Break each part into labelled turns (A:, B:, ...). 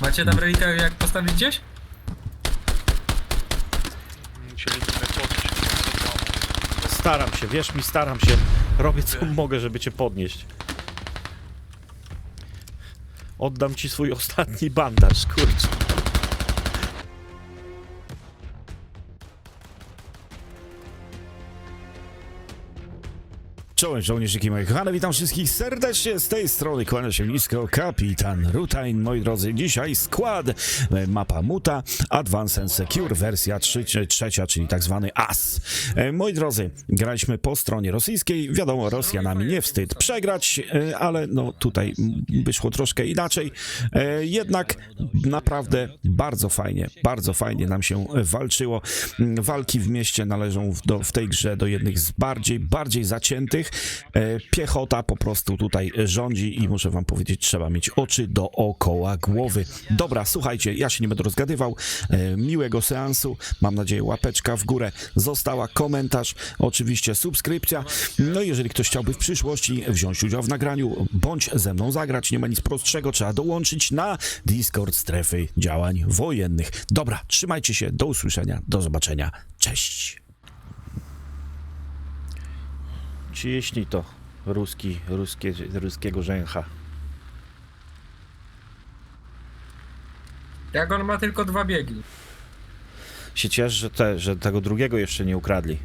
A: Macie tam relikę jak postawić gdzieś?
B: Podnieść. tam.
C: Staram się, wierz mi, staram się. Robię co mogę, żeby cię podnieść. Oddam ci swój ostatni bandaż, kurczę.
D: Czołem żołnierzyki moje kochane, witam wszystkich serdecznie z tej strony, kłania się nisko kapitan Rutain, moi drodzy, dzisiaj skład, e, mapa Muta, Advanced and Secure, wersja trzy, trzecia, czyli tak zwany AS. E, Moi drodzy, graliśmy po stronie rosyjskiej, wiadomo, Rosjanami nie wstyd przegrać, e, ale no tutaj wyszło troszkę inaczej, jednak naprawdę bardzo fajnie, bardzo fajnie nam się walczyło. Mm, Walki w mieście należą do, w tej grze do jednych z bardziej, bardziej zaciętych. E, Piechota po prostu tutaj rządzi i muszę wam powiedzieć, trzeba mieć oczy dookoła głowy. Dobra, słuchajcie, ja się nie będę rozgadywał. E, Miłego seansu, mam nadzieję łapeczka w górę została, komentarz, oczywiście subskrypcja. No i jeżeli ktoś chciałby w przyszłości wziąć udział w nagraniu, bądź ze mną zagrać, nie ma nic prostszego, trzeba dołączyć na Discord strefy działań wojennych. Dobra, trzymajcie się, do usłyszenia, do zobaczenia, cześć.
C: Ciśnij to, ruski, ruskie, ruskiego rzęcha.
A: Jak on ma tylko dwa biegi.
C: Się ciesz, że, te, że tego drugiego jeszcze nie ukradli.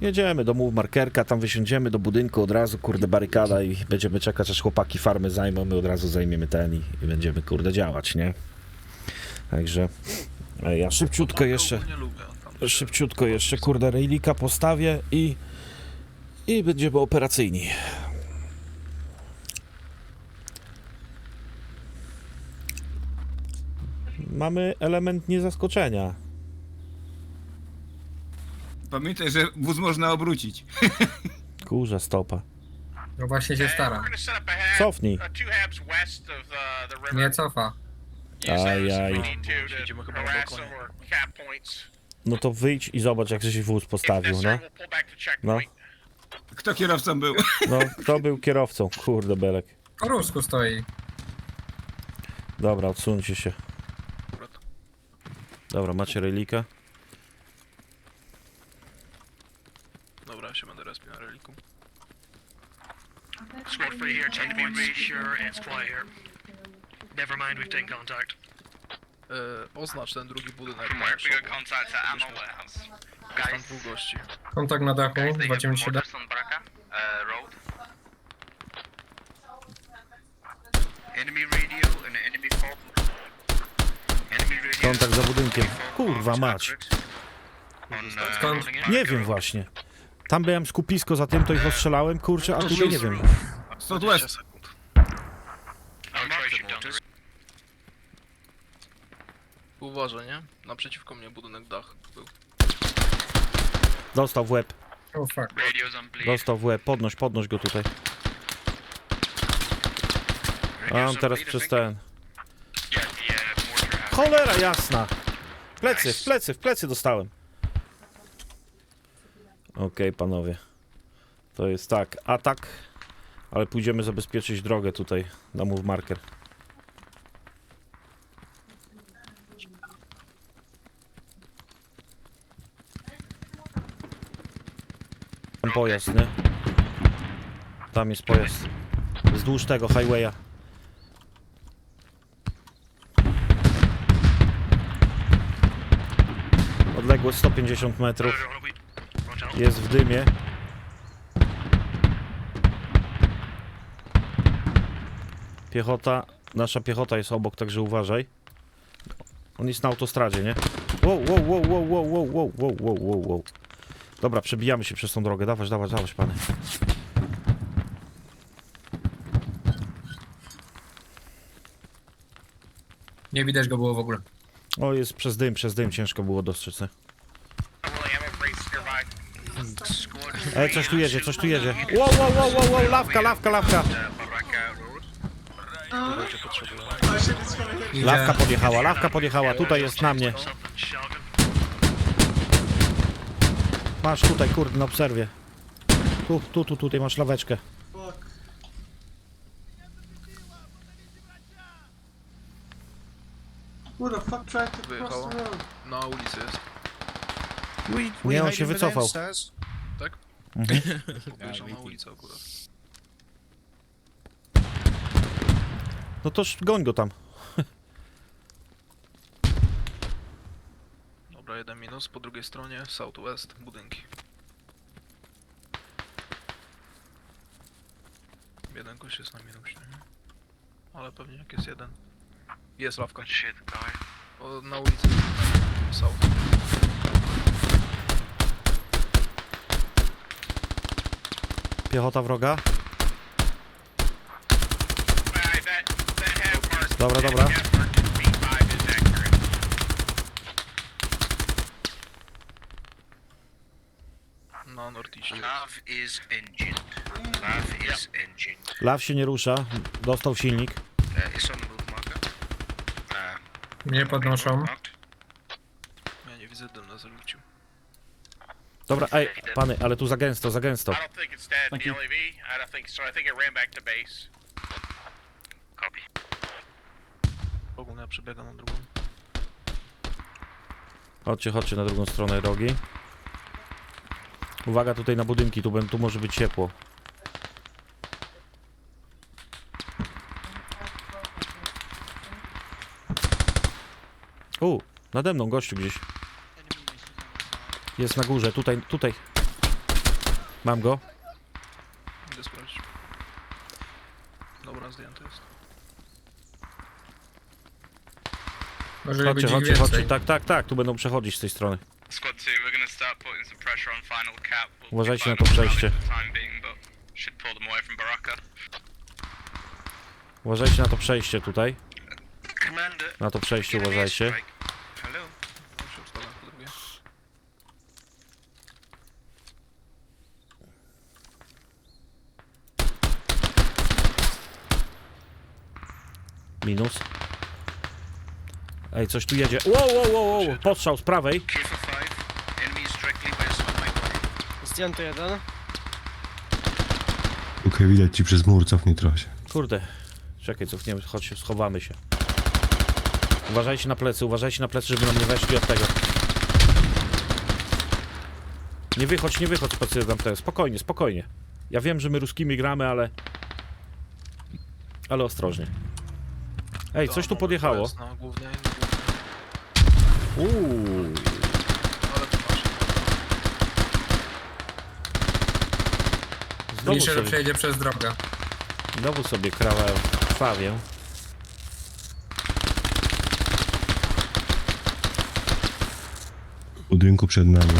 C: Jedziemy do mów markerka, tam wysiądziemy do budynku od razu, kurde, barykada i będziemy czekać, aż chłopaki farmy zajmą, my od razu zajmiemy ten i, i będziemy, kurde, działać, nie? Także ja szybciutko jeszcze,
B: Nie lubię. Tam
C: szybciutko jeszcze, kurde, rejlika postawię i, i będziemy operacyjni. Mamy element niezaskoczenia.
E: Pamiętaj, że wóz można obrócić.
C: Kurza stopa.
A: No właśnie się staram.
C: Cofnij.
A: Nie cofa.
C: Ajaj.
B: Siedzimy chyba na balkonie.
C: No to wyjdź i zobacz, jak żeś wóz postawił, no. No,
E: Kto kierowcą był?
C: no, kto był kierowcą? Kurde, belek.
A: Po rusku stoi.
C: Dobra, odsuńcie się. Dobra, macie relika?
B: Dobra, się będę respił na reliku.
F: Squad free here, take me reassure it's quiet here. Never mind, we've taken contact.
B: E, oznacz ten drugi budynek.
F: From where? We got contact at ammo warehouse.
B: Jest tam dwóch gości.
A: Kontakt na dachu,
F: Guys, they got
A: 297.
F: mortars on Baraka uh, Road. Enemy radio and enemy fob. Enemy radio.
C: Kontakt za budynkiem. Kurwa
F: on
C: mać.
F: On, uh,
A: Skąd?
F: rolling in.
C: Nie wiem właśnie. Tam byłem skupisko, za tym to ich ostrzelałem, kurczę, a tutaj nie wiem.
E: Southwest.
B: 20 sekund.
F: I'll trace you down.
B: Uważaj, nie? Naprzeciwko mnie budynek dach był.
C: Dostał w łeb,
A: Oh fuck.
F: Radio's on bleed.
C: dostał w łeb. Podnoś, podnoś go tutaj. A on teraz przez ten.
F: Yeah, the uh, mortar has.
C: Cholera jasna! W plecy, w plecy, w plecy dostałem. Okej, panowie. To jest tak, atak, ale pójdziemy zabezpieczyć drogę tutaj na move marker. Pojazd, nie? Tam jest pojazd. Wzdłuż tego highwaya. Odległość 150 metrów. Jest w dymie. Piechota, nasza piechota jest obok, także uważaj. On jest na autostradzie, nie? Wow, wow, wow, wow, wow, wow, wow, wow, wow, wow. Dobra, przebijamy się przez tą drogę. Dawać, dawać, dawać, panie.
A: Nie widać go było w ogóle.
C: O, jest przez dym, przez dym, ciężko było dostrzec, nie?
F: Squad
C: E, coś tu jedzie, coś tu jedzie. Wow, wow, wow, wow, wow, lawka, lawka, lawka. Lawka podjechała, lawka podjechała, tutaj jest na mnie. Masz tutaj, kurde, na obserwie. Tu, tu, tu, tutaj masz laweczkę.
G: Fuck. Fuck to
B: Na ulicy jest.
C: We, Nie, on się wycofał.
B: Tak? Mhm. Wyjechał na ulicę akurat.
C: No toż goń go tam.
B: Dobra, jeden minus. Po drugiej stronie southwest budynki. Jeden gość jest na minusie. nie? Ale pewnie jak jest jeden. Jest lawka.
F: Shit, guy.
B: O, na ulicy. South.
C: Piechota wroga. Dobra, dobra.
F: Nav is engined. Nav is engined.
C: Law się nie rusza. Dostał silnik.
F: Uh, is on the move marker. Uh,
A: Mnie podnoszą.
F: marked.
B: Ja nie widzę dym na zarzucił.
C: Dobra, ej, pany, ale tu za gęsto, za gęsto.
H: I don't think it's dead in the LAV. I don't think so. I think it ran back to base.
F: Copy.
B: Ogólnie ja przebiegam na drugą.
C: Chodźcie, chodźcie na drugą stronę drogi. Uwaga tutaj na budynki, tu, tu może być ciepło. U, nade mną gościu gdzieś. Jest na górze, tutaj, tutaj. Mam go.
B: Idę sprawdzić. Dobra, zdjęty jest.
A: Może
C: Chodźcie, chodźcie, chodźcie. Tak, tak, tak, tu będą przechodzić z tej strony.
H: Squad 2,
C: Uważajcie na to przejście. Uważajcie na to przejście tutaj. Na to przejście uważajcie. Minus. Ej, coś tu jedzie. Wow, wow, wow, wow. Postrzał z prawej.
F: Q for 5. Enemy is directly west of my body.
G: Zdjęty jeden.
I: Okej, widać ci przez mur, cofnij trochę się.
C: Kurde. Czekaj, cofniemy, chodź, schowamy się. Uważajcie na plecy, uważajcie na plecy, żeby nam nie weszli od tego. Nie wychodź, nie wychodź z tamtego. Spokojnie, spokojnie. Ja wiem, że my ruskimi gramy, ale... Ale ostrożnie. Ej, coś tu podjechało.
B: głównie, głównie.
C: Uuu.
B: Ale to masz.
C: Znowu
A: Finisher
C: sobie,
A: przejedzie przez drogę.
C: znowu sobie krała krwawię.
I: W budynku przed nami.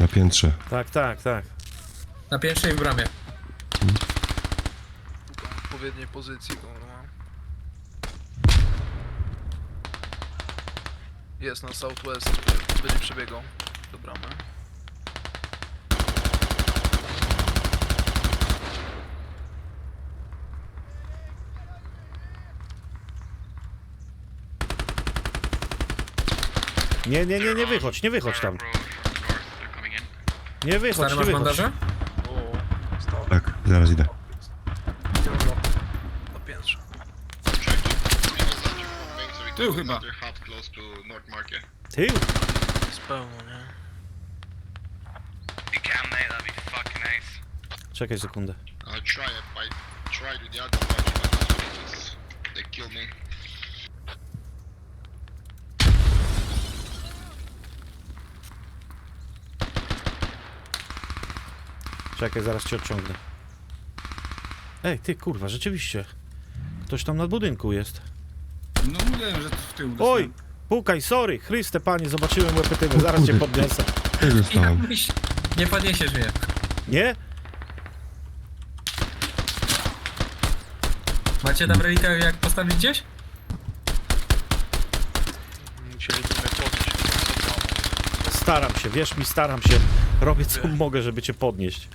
I: Na piętrze.
C: Tak, tak, tak.
A: Na pierwszej w bramie.
B: Szukam odpowiedniej pozycji, kurwa. Jest na southwest, będzie przebiegał do bramy.
C: Nie, nie, nie, nie wychodź, nie wychodź tam.
H: Road from north, they're coming in.
C: Nie wychodź,
A: Stary
C: nie
A: masz
C: wychodź.
A: bandaże?
I: Tak, zaraz idę.
B: na piętrze.
E: Tył chyba.
C: Tył.
B: Pełno, nie?
C: Czekaj sekundę.
H: I try it. I tried with the other bunch, but they kill me.
C: Czekaj, zaraz cię odciągnę. Ej, ty kurwa, rzeczywiście. Ktoś tam na budynku jest.
E: No mówiłem, że w tył
C: Oj! Pukaj, sorry, Chryste panie, zobaczyłem łepetyny, zaraz cię podniosę.
I: Też dostałem.
A: Nie podniesiesz mnie.
C: Nie?
A: Macie tam relikę jak postawić gdzieś?
B: Mnie podnieść.
C: Staram się, wierz mi, staram się. Robię co mogę, żeby cię podnieść.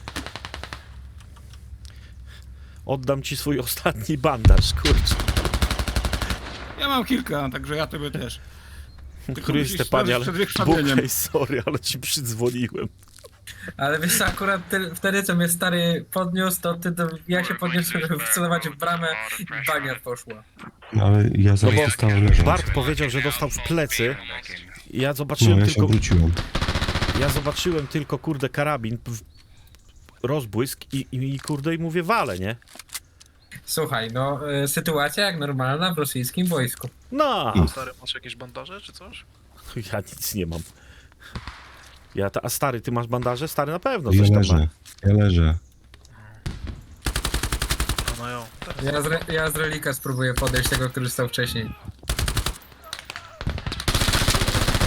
C: Oddam ci swój ostatni bandaż, kurczę.
E: Ja mam kilka, także ja tobie też. Tylko
C: Chryste panie, ale. Bukaj, sorry, ale ci przydzwoniłem.
A: Ale wiesz co, akurat ty, wtedy co mnie stary podniósł, to ty, to ja się podniosłem, żeby wcelować w bramę i banier poszło.
I: No ale ja zaraz dostałem leżąc.
C: Bart powiedział, że dostał w plecy. I Ja
I: No,
C: zobaczyłem
I: ja się
C: tylko...
I: obróciłem.
C: Ja zobaczyłem tylko, kurde, karabin, rozbłysk i, i, i kurde, i mówię, wale, nie?
A: Słuchaj, no y, sytuacja jak normalna w rosyjskim wojsku.
C: No,
B: Stary, masz jakieś bandaże czy coś?
C: ja nic nie mam. Ja ta, a stary, ty masz bandaże? Stary na pewno
I: Ja
C: coś tam ma.
I: leżę. Ja leżę.
B: No, no
A: Ja z, re, ja z relika spróbuję podejść tego, który stał wcześniej.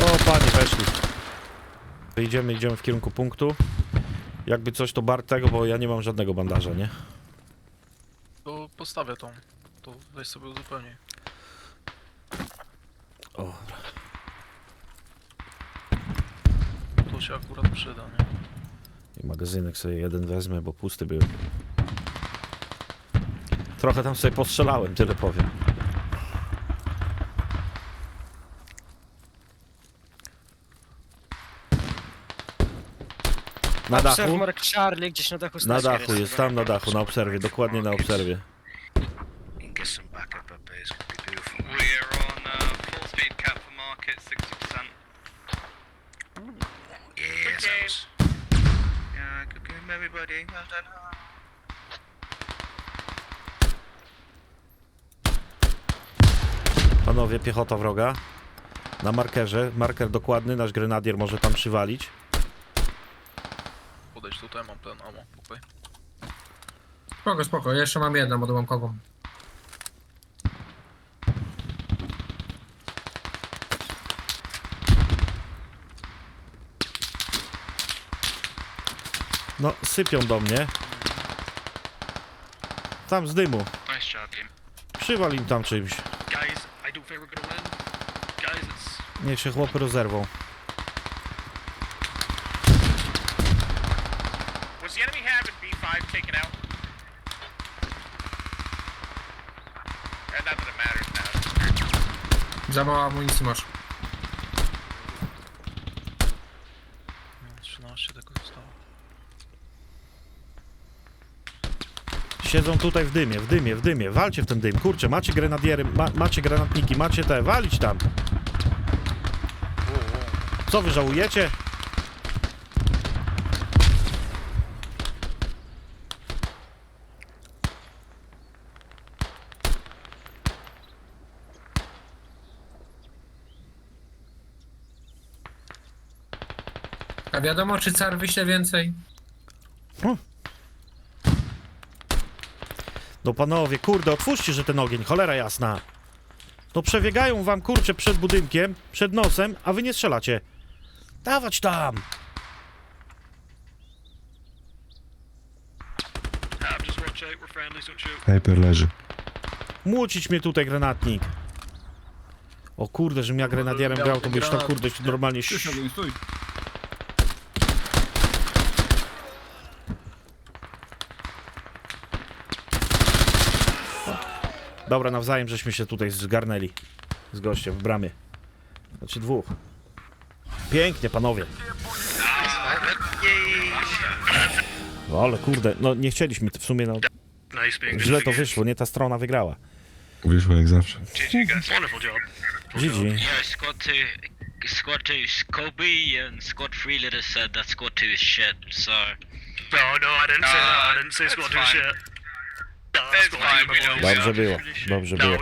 C: O, panie, weszli. Idziemy, idziemy w kierunku punktu. Jakby coś, to Bart tego, bo ja nie mam żadnego bandaża, nie?
B: to postawię tą. To weź sobie uzupełnij.
C: O,
B: To się akurat przyda, nie?
C: i magazynek sobie jeden wezmę, bo pusty był. Trochę tam sobie postrzelałem, tyle powiem. Na dachu?
G: Mark Charlie gdzieś na dachu
C: Na
G: Snatcher
C: dachu jest, tam na dachu, na obserwie, dokładnie na obserwie.
F: Get some backup up here, it's gonna be beautiful.
J: We're on uh, full speed cap for market, 60%.
F: Yeah, sounds. Yeah, good game, everybody. Well done.
C: Panowie, piechota wroga. Na markerze, marker dokładny, nasz grenadier może tam przywalić.
B: Podejdź tutaj, mam ten ammo. Okej.
A: Spoko, spoko, jeszcze mam jedną odłamkową.
C: No, sypią do mnie. Tam z dymu.
J: Nice job, team.
C: Przywal im tam czymś.
F: Guys, I don't think we're gonna win. Guys, it's.
C: Niech się chłopy rozerwą.
J: Was the enemy having B5 taken out? And not that it matters now.
A: Za mało amunicji masz.
B: No, 13 tego zostało.
C: Siedzą tutaj w dymie, w dymie, w dymie. Walcie w ten dym. Kurczę, macie grenadiery, ma, macie granatniki, macie te. Walić tam. Co wy żałujecie?
A: A wiadomo, czy car wyśle więcej?
C: No panowie, kurde, otwórzcie, że ten ogień, cholera jasna. No przebiegają wam, kurczę, przed budynkiem, przed nosem, a wy nie strzelacie. Dawać tam!
I: Sniper leży.
C: Młócić mnie tutaj granatnik. O kurde, żebym ja grenadierem grał, to by już tam kurde normalnie...
E: Stój.
C: Dobra, nawzajem żeśmy się tutaj zgarnęli z gościem w bramie. Znaczy dwóch. Pięknie, panowie. No ale kurde, no nie chcieliśmy w sumie, no źle to wyszło, nie ta strona wygrała.
I: Wyszło jak zawsze.
C: GG.
J: Yeah, squad 2, squad 2 is Kobe and squad 3 leader said that squad 2 is shit, so...
F: No, no, I didn't say that. I didn't say
J: That's
F: squad two
J: fine.
F: shit.
C: Dobrze było, dobrze było.